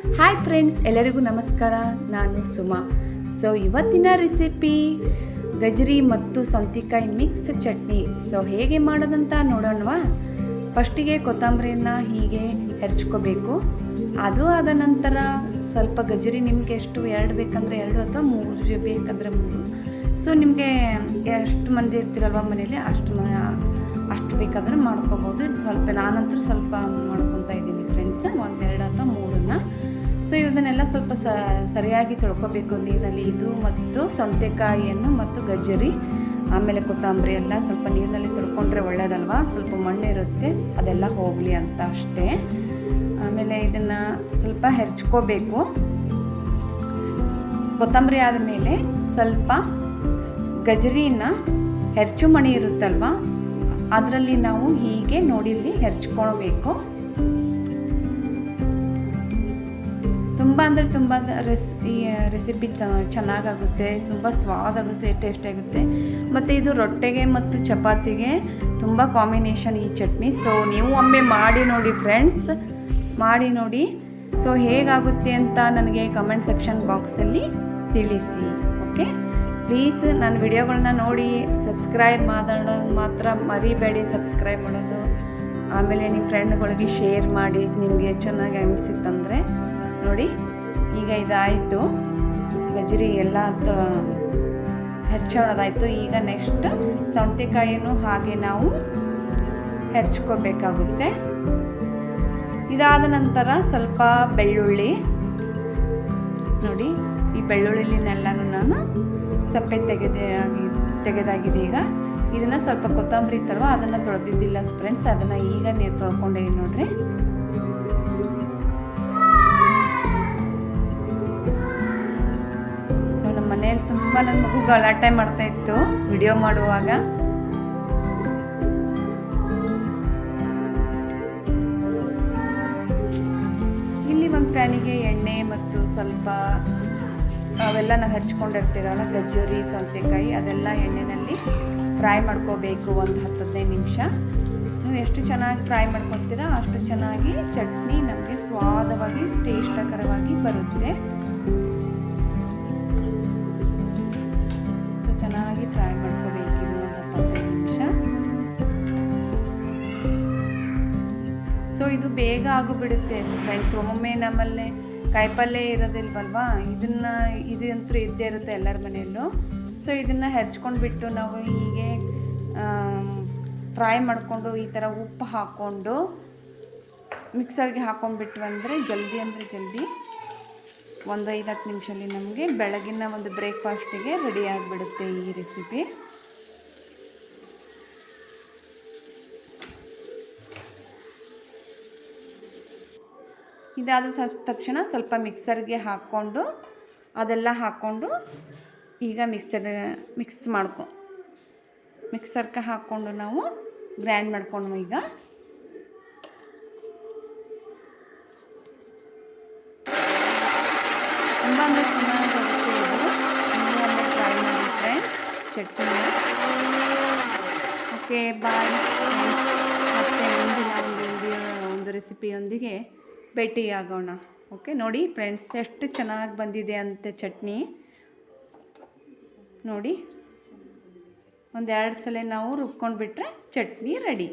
Hi friends ಎಲ್ಲರಿಗೂ ನಮಸ್ಕಾರ. ನಾನು ಸುಮಾ. ಸೊ ಇವತ್ತಿನ ರೆಸಿಪಿ ಗಜರಿ ಮತ್ತು ಸಂತಿಕಾಯಿ ಮಿಕ್ಸ್ ಚಟ್ನಿ. ಸೊ ಹೇಗೆ ಮಾಡೋದಂತ ನೋಡೋಣವಾ. ಫಸ್ಟಿಗೆ ಕೊತ್ತಂಬರಿಯನ್ನು ಹೀಗೆ ಹೆರ್ಚ್ಕೋಬೇಕು. ಅದು ಆದ ನಂತರ ಸ್ವಲ್ಪ ಗಜರಿ ನಿಮಗೆ ಎಷ್ಟು ಎರಡು ಬೇಕಂದರೆ ಎರಡು ಅಥವಾ ಮೂರು ಬೇಕಂದರೆ ಮೂರು. ಸೊ ನಿಮಗೆ ಎಷ್ಟು ಮಂದಿ ಇರ್ತೀರಲ್ವ ಮನೇಲಿ ಅಷ್ಟು ಅಷ್ಟು ಬೇಕಾದರೆ ಮಾಡ್ಕೋಬೋದು. ಸ್ವಲ್ಪ ನಾನಂತೂ ಸ್ವಲ್ಪ ಮಾಡ್ಕೊತಾ ಇದ್ದೀನಿ. ಫ್ರೆಂಡ್ಸ್ ಒಂದೆರಡು ಅಥವಾ ಮೂರನ್ನ. ಸೊ ಇದನ್ನೆಲ್ಲ ಸ್ವಲ್ಪ ಸ, ಸರಿಯಾಗಿ ತೊಳ್ಕೊಬೇಕು ನೀರಿನಲ್ಲಿ ಇದು ಮತ್ತು ಸೌತೆಕಾಯಿಯನ್ನು ಮತ್ತು ಗಜ್ಜರಿ, ಆಮೇಲೆ ಕೊತ್ತಂಬರಿ ಎಲ್ಲ ಸ್ವಲ್ಪ ನೀರಿನಲ್ಲಿ ತೊಳ್ಕೊಂಡ್ರೆ ಒಳ್ಳೇದಲ್ವಾ? ಸ್ವಲ್ಪ ಮಣ್ಣು ಇರುತ್ತೆ ಅದೆಲ್ಲ ಹೋಗಲಿ ಅಂತ ಅಷ್ಟೇ. ಆಮೇಲೆ ಇದನ್ನು ಸ್ವಲ್ಪ ಹೆರ್ಚ್ಕೋಬೇಕು. ಕೊತ್ತಂಬರಿ ಆದಮೇಲೆ ಸ್ವಲ್ಪ ಗಜರಿನ ಹೆರ್ಚು ಮಣಿ ಇರುತ್ತಲ್ವ? ಅದರಲ್ಲಿ ನಾವು ಹೀಗೆ ನೋಡಿಲ್ಲಿ ಹೆರ್ಚ್ಕೊಳ್ಬೇಕು. ತುಂಬ ಅಂದರೆ ತುಂಬ ರೆಸ್, ಈ ರೆಸಿಪಿ ಚೆನ್ನಾಗಾಗುತ್ತೆ, ತುಂಬ ಸ್ವಾದಾಗುತ್ತೆ ಟೇಸ್ಟ್ ಆಗುತ್ತೆ. ಮತ್ತು ಇದು ರೊಟ್ಟೆಗೆ ಮತ್ತು ಚಪಾತಿಗೆ ತುಂಬ ಕಾಂಬಿನೇಷನ್ ಈ ಚಟ್ನಿ. ಸೊ ನೀವು ಒಮ್ಮೆ ಮಾಡಿ ನೋಡಿ ಫ್ರೆಂಡ್ಸ್ ಮಾಡಿ ನೋಡಿ. ಸೊ ಹೇಗಾಗುತ್ತೆ ಅಂತ ನನಗೆ ಕಮೆಂಟ್ ಸೆಕ್ಷನ್ ಬಾಕ್ಸಲ್ಲಿ ತಿಳಿಸಿ ಓಕೆ ಪ್ಲೀಸ್ ನನ್ನ ವಿಡಿಯೋಗಳನ್ನ ನೋಡಿ ಸಬ್ಸ್ಕ್ರೈಬ್ ಮಾಡೋದು ಮಾತ್ರ ಮರಿಬೇಡಿ ಸಬ್ಸ್ಕ್ರೈಬ್ ಮಾಡೋದು. ಆಮೇಲೆ ನಿಮ್ಮ ಫ್ರೆಂಡ್ಗಳಿಗೆ ಶೇರ್ ಮಾಡಿ, ನಿಮಗೆ ಚೆನ್ನಾಗಿ ಅನಿಸಿತ್ತಂದರೆ. ನೋಡಿ. ಈಗ ಇದಾಯಿತು. ಗಜರಿ ಎಲ್ಲ ತ ಹೆರ್ಚೋಣದಾಯಿತು ಈಗ ನೆಕ್ಸ್ಟ್ ಸೌತೆಕಾಯಿಯನ್ನು ಹಾಗೆ ನಾವು ಹೆರ್ಚ್ಕೋಬೇಕಾಗುತ್ತೆ. ಇದಾದ ನಂತರ ಸ್ವಲ್ಪ ಬೆಳ್ಳುಳ್ಳಿ. ನೋಡಿ, ಈ ಬೆಳ್ಳುಳ್ಳಿನೆಲ್ಲನೂ ನಾನು ಸಪ್ಪೆ ತೆಗೆದಾಗಿ ತೆಗೆದಾಗಿದೆ ಈಗ. ಇದನ್ನು ಸ್ವಲ್ಪ ಕೊತ್ತಂಬರಿ ಇತ್ತಲ್ವ ಅದನ್ನು ತೊಳೆದಿದ್ದಿಲ್ಲ ಫ್ರೆಂಡ್ಸ್ ಅದನ್ನು ಈಗ ನೀವು ತೊಳ್ಕೊಂಡಿದ್ದೀನಿ ನೋಡ್ರಿ. ಮನೆಯಲ್ಲಿ ತುಂಬ ನನ್ನ ಮಗು ಗಲಾಟೆ ಮಾಡ್ತಾ ಇತ್ತು ವಿಡಿಯೋ ಮಾಡುವಾಗ. ಇಲ್ಲಿ ಒಂದು ಪ್ಯಾನಿಗೆ ಎಣ್ಣೆ ಮತ್ತು ಸ್ವಲ್ಪ ಅವೆಲ್ಲ ನಾವು ಹರ್ಚ್ಕೊಂಡಿರ್ತೀರಲ್ಲ, ಗಜ್ಜರಿ, ಸೌತೆಕಾಯಿ, ಅದೆಲ್ಲ ಎಣ್ಣೆಯಲ್ಲಿ ಫ್ರೈ ಮಾಡ್ಕೋಬೇಕು ಒಂದು ಹತ್ತು ಹದಿನೈದು ನಿಮಿಷ. ನೀವು ಎಷ್ಟು ಚೆನ್ನಾಗಿ ಫ್ರೈ ಮಾಡ್ಕೊತೀರಾ ಅಷ್ಟು ಚೆನ್ನಾಗಿ ಚಟ್ನಿ ನಮಗೆ ಸ್ವಾದವಾಗಿ, ಟೇಸ್ಟಕರವಾಗಿ ಬರುತ್ತೆ. ಫ್ರೈ ಮಾಡ್ಕೊಬೇಕು ಒಂದು ಹತ್ತೈದು ನಿಮಿಷ. ಸೊ ಇದು ಬೇಗ ಆಗಿಬಿಡುತ್ತೆ ಫ್ರೆಂಡ್ಸ್ ಒಮ್ಮೊಮ್ಮೆ ನಮ್ಮಲ್ಲೇ ಕಾಯಿಪಲ್ಯ ಇರೋದಿಲ್ವಲ್ವಾ? ಇದನ್ನು ಇದು ಅಂತೂ ಇದ್ದೇ ಇರುತ್ತೆ ಎಲ್ಲರ ಮನೆಯಲ್ಲೂ. ಸೊ ಇದನ್ನು ಹೆರ್ಚ್ಕೊಂಡು ಬಿಟ್ಟು ನಾವು ಹೀಗೆ ಫ್ರೈ ಮಾಡಿಕೊಂಡು ಈ ಥರ ಉಪ್ಪು ಹಾಕ್ಕೊಂಡು ಮಿಕ್ಸರ್ಗೆ ಹಾಕ್ಕೊಂಡ್ಬಿಟ್ಟು ಅಂದರೆ ಜಲ್ದಿ ಅಂದರೆ ಜಲ್ದಿ ಒಂದು ಐದು ಹತ್ತು ನಿಮಿಷದಲ್ಲಿ ನಮಗೆ ಬೆಳಗಿನ ಒಂದು ಬ್ರೇಕ್ಫಾಸ್ಟಿಗೆ ರೆಡಿ ಆಗಿಬಿಡುತ್ತೆ ಈ ರೆಸಿಪಿ ಇದಾದ ತಕ್ಷಣ ಸ್ವಲ್ಪ ಮಿಕ್ಸರ್ಗೆ ಹಾಕ್ಕೊಂಡು, ಅದೆಲ್ಲ ಹಾಕ್ಕೊಂಡು ಈಗ ಮಿಕ್ಸರ್, ಮಿಕ್ಸ್ ಮಾಡ್ಕೊ, ಮಿಕ್ಸರ್ಗೆ ಹಾಕ್ಕೊಂಡು ನಾವು ಗ್ರ್ಯಾಂಡ್ ಮಾಡ್ಕೊಂಡು ಈಗ ತುಂಬ ಅಂದರೆ ಚೆನ್ನಾಗಿ ಬರುತ್ತೆ ಇದು ನೀವು ಒಮ್ಮೆ ಟ್ರೈ ಮಾಡಿ ಫ್ರೆಂಡ್ಸ್ ಚಟ್ನಿ. ಓಕೆ, ಬಾಯ್. ಮತ್ತು ಮುಂದಿನ ಒಂದು ವಿಡಿಯೋ ಒಂದು ರೆಸಿಪಿಯೊಂದಿಗೆ ಭೇಟಿಯಾಗೋಣ ಓಕೆ, ನೋಡಿ ಫ್ರೆಂಡ್ಸ್ ಎಷ್ಟು ಚೆನ್ನಾಗಿ ಬಂದಿದೆ ಅಂತೆ ಚಟ್ನಿ. ನೋಡಿ, ಒಂದೆರಡು ಸಲ ನಾವು ರುಬ್ಕೊಂಡು ಬಿಟ್ಟರೆ ಚಟ್ನಿ ರೆಡಿ